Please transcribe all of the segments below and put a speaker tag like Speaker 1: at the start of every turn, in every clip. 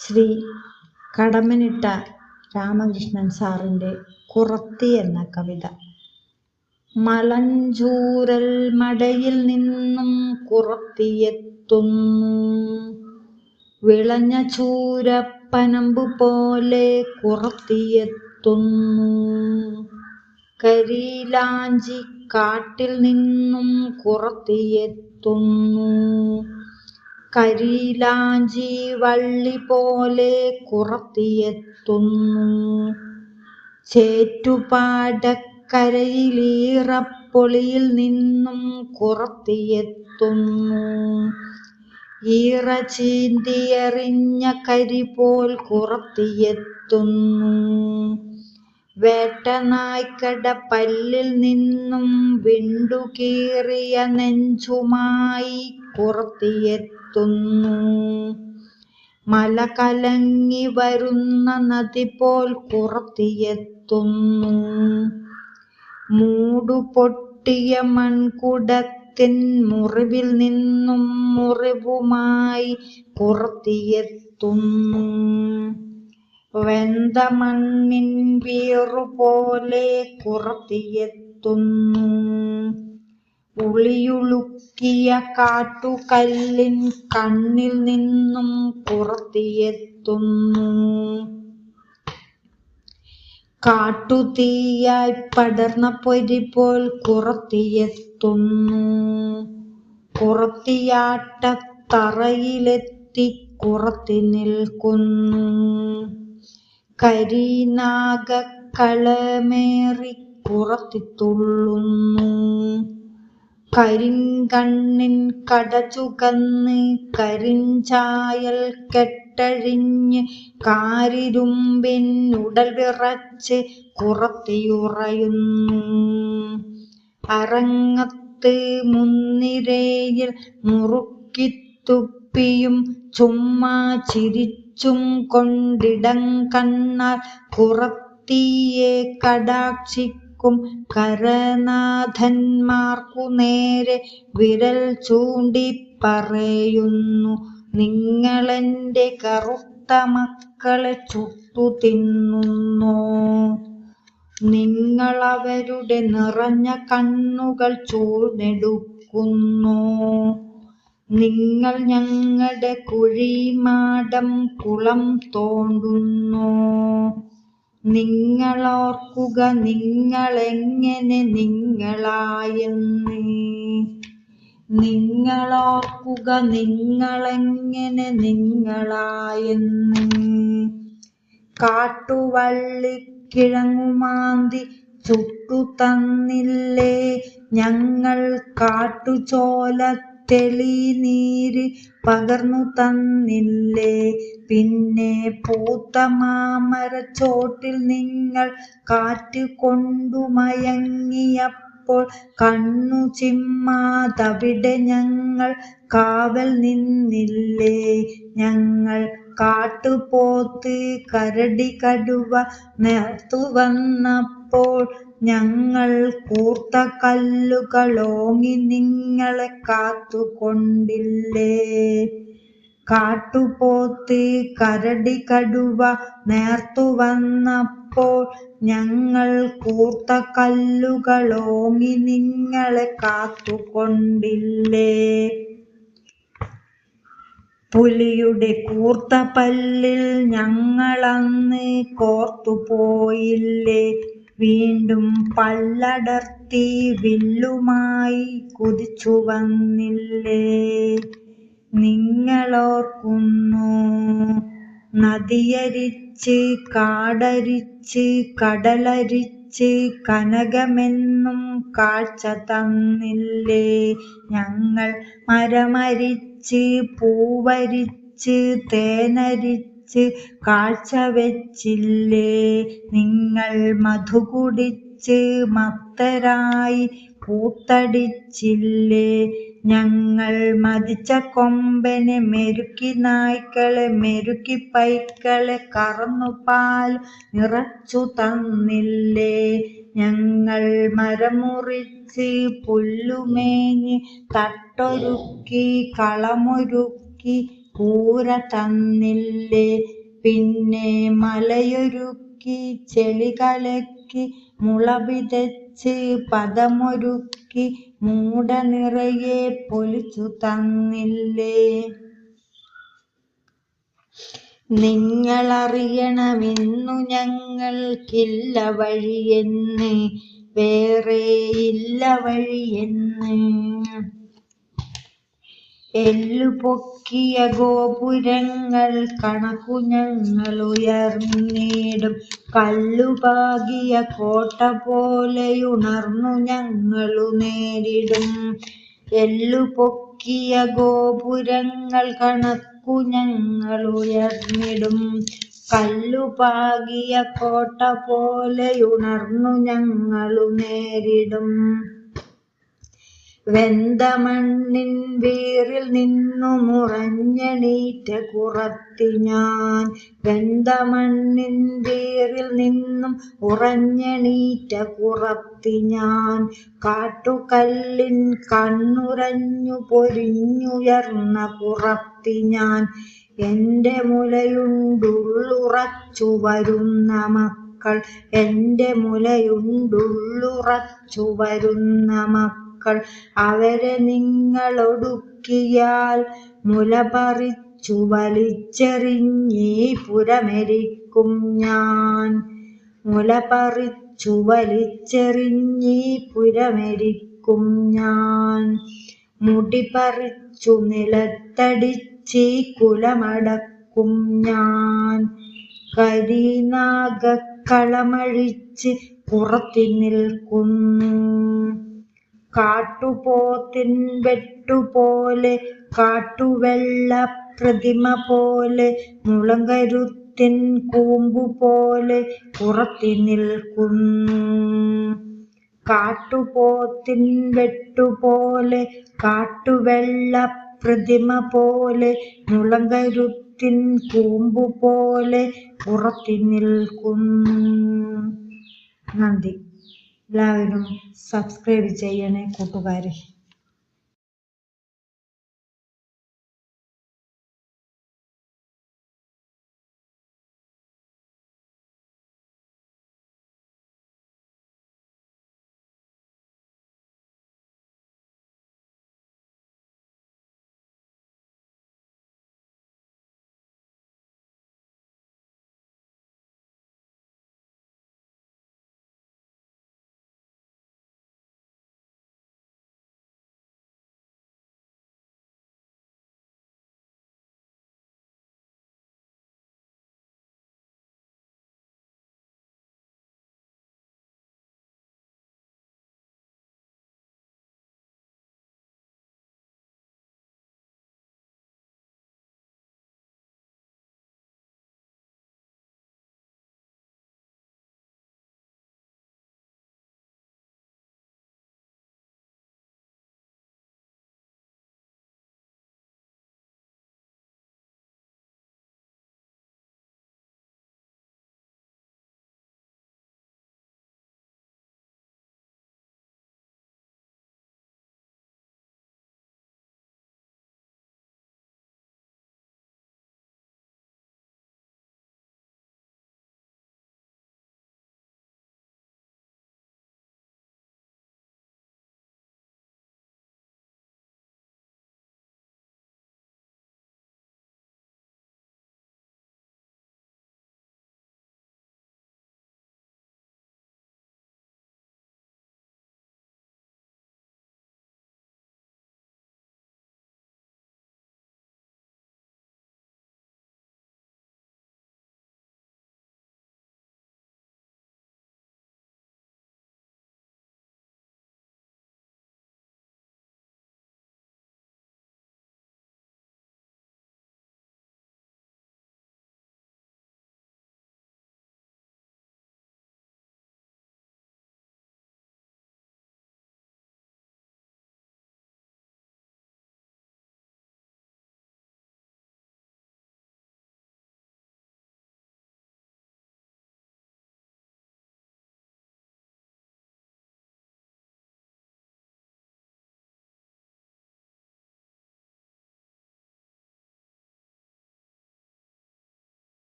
Speaker 1: ശ്രീ കടമ്മനിട്ട രാമകൃഷ്ണൻ സാറിന്റെ കുറത്തി എന്ന കവിത. മലഞ്ചൂരൽ മടയിൽ നിന്നും കുറത്തിയെത്തുന്നു. വിളഞ്ഞ ചൂരപ്പനമ്പു പോലെ കുറത്തിയെത്തുന്നു. കരിയിലാഞ്ചി കാട്ടിൽ നിന്നും കുറത്തിയെത്തുന്നു. കരിയിലാഞ്ചി വള്ളി പോലെ കുറത്തിയെത്തുന്നു. ചേറ്റുപാടക്കരയിലീറപ്പൊളിയിൽ നിന്നും കുറത്തിയെത്തുന്നു. ഈറ ചീന്തിയെറിഞ്ഞ കരി പോൽ കുറത്തിയെത്തുന്നു. വേട്ടനായ്ക്കട പല്ലിൽ നിന്നും വിണ്ടുകീറിയ നെഞ്ചുമായി കുറത്തിയെത്തുന്നു മല കലങ്ങി വരുന്ന നദി പോൽ പുറത്തിയെത്തുന്നു മൂടുപൊട്ടിയ മൺകുടത്തിൻ മുറിവിൽ നിന്നും മുറിവുമായി പുറത്തിയെത്തുന്നു. വെന്ത മണ്ണിൻ വീറുപോലെ കുറത്തിയെത്തുന്നു ഉളിയുളുക്കിയ കാട്ടുകല്ലിൻ കണ്ണിൽ നിന്നും പുറത്തിയെത്തുന്നു. കാട്ടുതീയായി പടർന്ന പൊരി പോൽ കുറത്തിയെത്തുന്നു കുറത്തിയാട്ടത്തറയിലെത്തി കുറത്തി നിൽക്കുന്നു. കരിനാഗക്കളമേറി കുറത്തിത്തുള്ളുന്നു കരിങ്കണ്ണിൻ കടചുകന്ന് കരിഞ്ചായൽ കെട്ടഴിഞ്ഞ് കാരിരുമ്പിൻ ഉടൽ വിറച്ച് കുറത്തിയുറയുന്നു. അരങ്ങത്ത് മുന്നിരയിൽ മുറുക്കിത്തുപ്പിയും ചുമ്മാ ചിരിച്ചും കൊണ്ടിടം കണ്ണാൽ കുറത്തിയെ കടാക്ഷിക്കും. കരനാഥന്മാർക്കു നേരെ വിരൽ ചൂണ്ടി പറയുന്നു നിങ്ങളെന്റെ കറുത്ത മക്കളെ ചുട്ടു തിന്നുന്നു. നിങ്ങളവരുടെ നിറഞ്ഞ കണ്ണുകൾ ചൂടെടുക്കുന്നോ നിങ്ങൾ ഞങ്ങളുടെ കുഴിമാടം കുളം തോണ്ടുന്നോ. നിങ്ങളോർക്കുക നിങ്ങളെങ്ങനെ നിങ്ങളായെന്ന്. നിങ്ങളോർക്കുക നിങ്ങളെങ്ങനെ നിങ്ങളായെന്ന്. കാട്ടുവള്ളിക്കിഴങ്ങുമാന്തി ചുട്ടു തന്നില്ലേ. ഞങ്ങൾ കാട്ടുചോല തെളിനീര് പകർന്നു തന്നില്ലേ? പിന്നെ പൂത്ത മാമരച്ചോട്ടിൽ നിങ്ങൾ കാറ്റ് കൊണ്ടു മയങ്ങിയപ്പോൾ കണ്ണു ചിമ്മാതവിടെ ഞങ്ങൾ കാവൽ നിന്നില്ലേ? ഞങ്ങൾ കാട്ടുപോത്ത് കരടി കടുവ നേർത്തു വന്നപ്പോൾ ഞങ്ങൾ കൂർത്ത കല്ലുകളോങ്ങി നിങ്ങളെ കാത്തുകൊണ്ടില്ലേ? കാട്ടുപോത്ത് കരടി കടുവ നേർത്തു വന്നപ്പോൾ ഞങ്ങൾ കൂർത്ത കല്ലുകളോങ്ങി നിങ്ങളെ കാത്തുകൊണ്ടില്ലേ? പുലിയുടെ കൂർത്ത പല്ലിൽ ഞങ്ങളന്ന് കോർത്തുപോയില്ലേ? വീണ്ടും പല്ലടർത്തി വില്ലുമായി കുതിച്ചു വന്നില്ലേ? നിങ്ങളോർക്കുന്നു. നദിയരിച്ച് കാടരിച്ച് കടലരിച്ച് കനകമെന്നും കാഴ്ച തന്നില്ലേ? ഞങ്ങൾ മരമരിച്ച് പൂവരിച്ച് തേനരിച്ച് കാഴ്ച വെച്ചില്ലേ? നിങ്ങൾ മധു കുടിച്ച് മത്തരായി പൂത്തടിച്ചില്ലേ? ഞങ്ങൾ മതിച്ച കൊമ്പനെ മെരുക്കി നായ്ക്കളെ മെരുക്കി പൈക്കളെ കറന്നു പാൽ നിറച്ചു തന്നില്ലേ? ഞങ്ങൾ മരമുറിച്ച് പുല്ലുമേഞ്ഞ് തട്ടൊരുക്കി കളമൊരുക്കി കൂര തന്നില്ലേ പിന്നെ മലയൊരുക്കി ചെളി കലക്കി മുള വിതച്ച് പദമൊരുക്കി മൂട നിറയെ പൊലിച്ചു തന്നില്ലേ? നിങ്ങളറിയണമിന്നു ഞങ്ങൾക്കില്ല വഴിയെന്ന് വേറെയില്ല വഴിയെന്ന്. എല്ലുപൊക്കിയ ഗോപുരങ്ങൾ കണക്കു ഞങ്ങളുയർന്നിടും കല്ലുപാകിയ കോട്ട പോലെയുണർന്നു ഞങ്ങളു നേരിടും. എല്ലുപൊക്കിയ ഗോപുരങ്ങൾ കണക്കു ഞങ്ങളുയർന്നിടും കല്ലുപാകിയ കോട്ട പോലെയുണർന്നു ഞങ്ങളു നേരിടും. വെന്ത മണ്ണിൻ വീറിൽ നിന്നു മുറഞ്ഞെണീറ്റ കുറത്തി ഞാൻ വെന്തമണ്ണിൻ വീറിൽ നിന്നും ഉറഞ്ഞെണീറ്റ കുറത്തി ഞാൻ കാട്ടുകല്ലിൻ കണ്ണുരഞ്ഞു പൊരിഞ്ഞുയർന്ന കുറത്തി ഞാൻ എന്റെ മുലയുണ്ടുള്ളുറച്ചു വരുന്ന മക്കൾ എന്റെ മുലയുണ്ടുള്ളുറച്ചു വരുന്ന മക്കൾ അവരെ നിങ്ങളൊടുക്കിയാൽ മുല പറിച്ചു വലിച്ചെറിഞ്ഞീ പുരമരിക്കും ഞാൻ. മുല പറിച്ചു വലിച്ചെറിഞ്ഞീ പുരമരിക്കും ഞാൻ. മുടി പറിച്ചു നിലത്തടിച്ചീ കുലമടക്കും ഞാൻ. കരിനാഗക്കളമഴിച്ച് പുറത്തു നിൽക്കുന്നു കാട്ടുപോത്തിൻ വെട്ടുപോലെ കാട്ടുവെള്ള പ്രതിമ പോലെ മുളങ്കരുത്തിൻ കൂമ്പുപോലെ പുറത്തി നിൽക്കുന്നു കാട്ടുപോത്തിൻ വെട്ടുപോലെ കാട്ടുവെള്ള പ്രതിമ പോലെ മുളങ്കരുത്തിൻ കൂമ്പുപോലെ പുറത്തി നിൽക്കുന്നു നന്ദി. എല്ലാവരും സബ്സ്ക്രൈബ് ചെയ്യണേ കൂട്ടുകാരെ.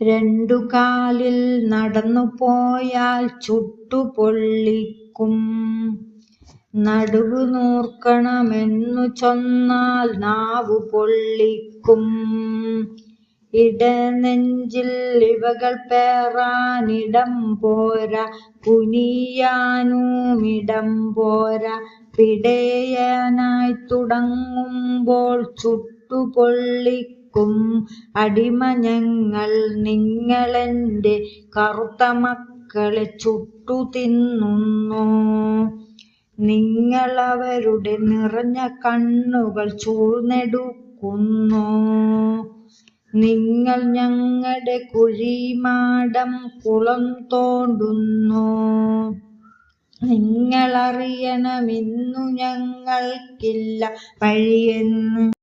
Speaker 1: രണ്ടു കാലിൽ നടന്നു പോയാൽ ചുട്ടുപൊള്ളിക്കും. നടുവു നൂർക്കണമെന്നു ചൊന്നാൽ നാവു പൊള്ളിക്കും. ഇടനെഞ്ചിൽ ഇവകൾ പേറാനിടം പോരാ കുനിയാനുമിടം പോരാ. പിടയനായി തുടങ്ങുമ്പോൾ ചുട്ടുപൊള്ളിക്കും. അടിമ ഞങ്ങൾ നിങ്ങളെന്റെ കറുത്ത മക്കളെ ചുട്ടു തിന്നുന്നു. നിങ്ങളവരുടെ നിറഞ്ഞ കണ്ണുകൾ ചൂഴ്ന്നെടുക്കുന്നു. നിങ്ങൾ ഞങ്ങളുടെ കുഴിമാടം കുളം തോണ്ടുന്നു. നിങ്ങളറിയണമെന്നു ഞങ്ങൾക്കില്ല വഴിയെന്ന്.